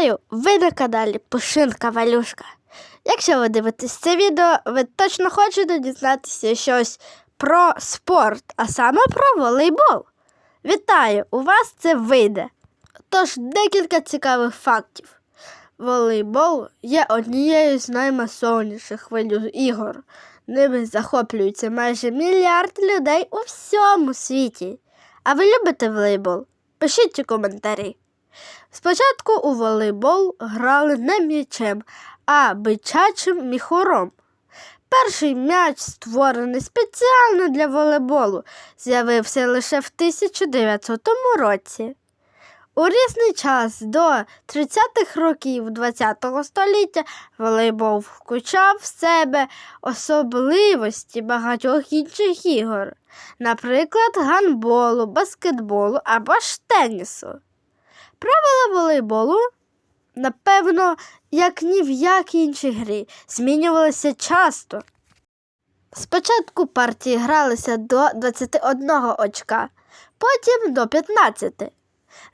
Вітаю! Ви на каналі Пушинка Валюшка. Якщо ви дивитесь це відео, ви точно хочете дізнатися щось про спорт, а саме про волейбол. Вітаю! У вас це вийде. Тож декілька цікавих фактів. Волейбол є однією з наймасовніших видів ігор. Ними захоплюється майже мільярд людей у всьому світі. А ви любите волейбол? Пишіть у коментарі. Спочатку у волейбол грали не м'ячем, а бичачим міхуром. Перший м'яч, створений спеціально для волейболу, з'явився лише в 1900 році. У різний час до 30-х років ХХ століття волейбол включав в себе особливості багатьох інших ігор, наприклад, гандболу, баскетболу або ж тенісу. Правила волейболу, напевно, як ні в якій іншій грі, змінювалися часто. Спочатку партії гралися до 21 очка, потім до 15.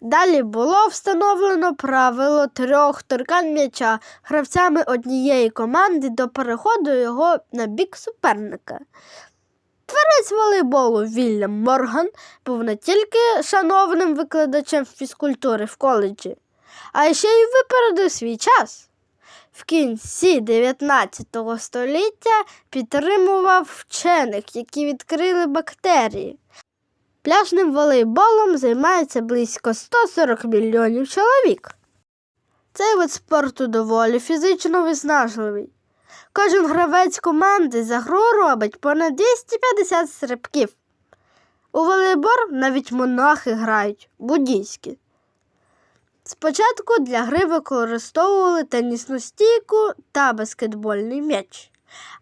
Далі було встановлено правило трьох торкань м'яча гравцями однієї команди до переходу його на бік суперника. Творець волейболу Вільям Морган був не тільки шановним викладачем фізкультури в коледжі, а ще й випередив свій час. В кінці 19 століття підтримував вчених, які відкрили бактерії. Пляжним волейболом займається близько 140 мільйонів чоловік. Цей вид спорту доволі фізично виснажливий. Кожен гравець команди за гру робить понад 250 стрибків. У волейбол навіть монахи грають буддійські. Спочатку для гри використовували тенісну стійку та баскетбольний м'яч,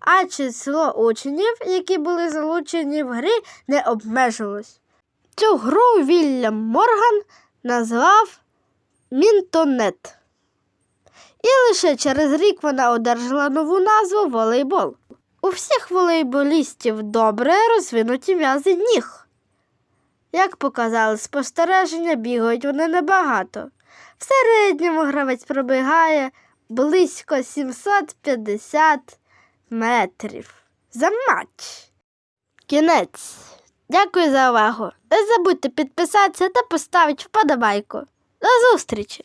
а число учнів, які були залучені в грі, не обмежилось. Цю гру Вільям Морган назвав Мінтонет. І лише через рік вона одержала нову назву волейбол. У всіх волейболістів добре розвинуті м'язи ніг. Як показали спостереження, бігають вони небагато. В середньому гравець пробігає близько 750 метрів за матч. Кінець. Дякую за увагу. Не забудьте підписатися та поставити вподобайку. До зустрічі!